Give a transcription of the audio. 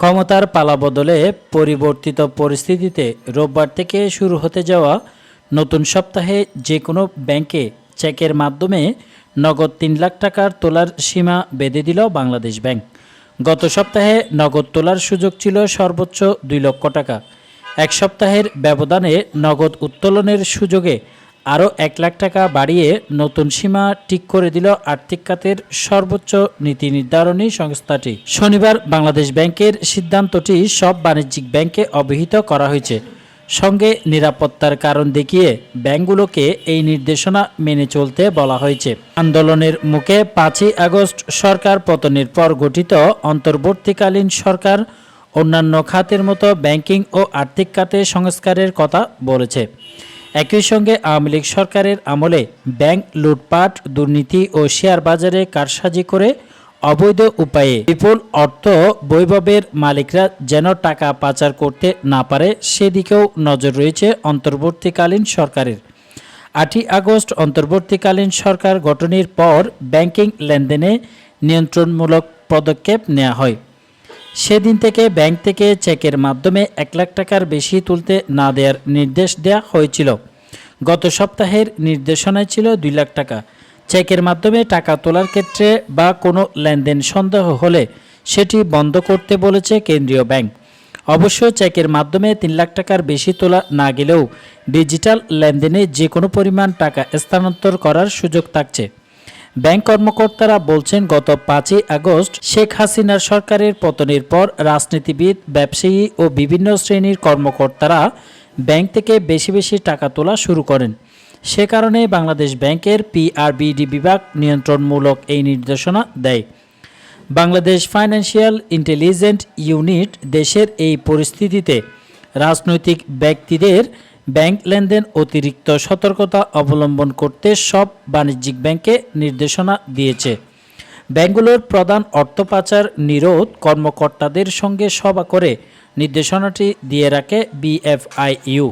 ক্ষমতার পালাবদলে পরিবর্তিত পরিস্থিতিতে রোববার থেকে শুরু হতে যাওয়া নতুন সপ্তাহে যে কোনো ব্যাংকে চেকের মাধ্যমে নগদ তিন লাখ টাকার তোলার সীমা বেঁধে দিল বাংলাদেশ ব্যাংক। গত সপ্তাহে নগদ তোলার সুযোগ ছিল সর্বোচ্চ দুই লক্ষ টাকা। এক সপ্তাহের ব্যবধানে নগদ উত্তোলনের সুযোগে আরও এক লাখ টাকা বাড়িয়ে নতুন সীমা ঠিক করে দিল আর্থিক খাতের সর্বোচ্চ নীতি নির্ধারণী সংস্থাটি। শনিবার বাংলাদেশ ব্যাংকের সিদ্ধান্তটি সব বাণিজ্যিক ব্যাংকে অবহিত করা হয়েছে। সঙ্গে নিরাপত্তার কারণ দেখিয়ে ব্যাংকগুলোকে এই নির্দেশনা মেনে চলতে বলা হয়েছে। আন্দোলনের মুখে পাঁচই আগস্ট সরকার পতনের পর গঠিত অন্তর্বর্তীকালীন সরকার অন্যান্য খাতের মতো ব্যাংকিং ও আর্থিক খাতে সংস্কারের কথা বলেছে। একই সঙ্গে আওয়ামী লীগ সরকারের আমলে ব্যাংক লুটপাট, দুর্নীতি ও শেয়ার বাজারে কারসাজি করে অবৈধ উপায়ে বিপুল অর্থ বৈভবের মালিকরা যেন টাকা পাচার করতে না পারে, সেদিকেও নজর রয়েছে অন্তর্বর্তীকালীন সরকারের। আটই আগস্ট অন্তর্বর্তীকালীন সরকার গঠনের পর ব্যাংকিং লেনদেনে নিয়ন্ত্রণমূলক পদক্ষেপ নেওয়া হয়। সেদিন থেকে ব্যাংক থেকে চেকের মাধ্যমে এক লাখ টাকার বেশি তুলতে না দেওয়ার নির্দেশ দেওয়া হয়েছিল। গত সপ্তাহের নির্দেশনায় ছিল দুই লাখ টাকা। চেকের মাধ্যমে টাকা তোলার ক্ষেত্রে বা কোনো লেনদেন সন্দেহ হলে সেটি বন্ধ করতে বলেছে কেন্দ্রীয় ব্যাংক। অবশ্য চেকের মাধ্যমে তিন লাখ টাকার বেশি তোলা না গেলেও ডিজিটাল লেনদেনে যে কোনো পরিমাণ টাকা স্থানান্তর করার সুযোগ থাকছে। ব্যাংক কর্মকর্তারা বলছেন, গত পাঁচই আগস্ট শেখ হাসিনার সরকারের পতনের পর রাজনীতিবিদ, ব্যবসায়ী ও বিভিন্ন শ্রেণির কর্মকর্তারা ব্যাংক থেকে বেশি বেশি টাকা তোলা শুরু করেন। সে কারণে বাংলাদেশ ব্যাংকের পিআরবিডি বিভাগ নিয়ন্ত্রণমূলক এই নির্দেশনা দেয়। বাংলাদেশ ফাইন্যান্সিয়াল ইন্টেলিজেন্ট ইউনিট দেশের এই পরিস্থিতিতে রাজনৈতিক ব্যক্তিদের ব্যাংক লেনদেন অতিরিক্ত সতর্কতা অবলম্বন করতে সব বাণিজ্যিক ব্যাংকে নির্দেশনা দিয়েছে। ব্যাংকগুলোর প্রধান অর্থ পাচার নিরোধ কর্মকর্তাদের সঙ্গে সভা করে নির্দেশনাটি দিয়ে রাখে বিএফআইইউ।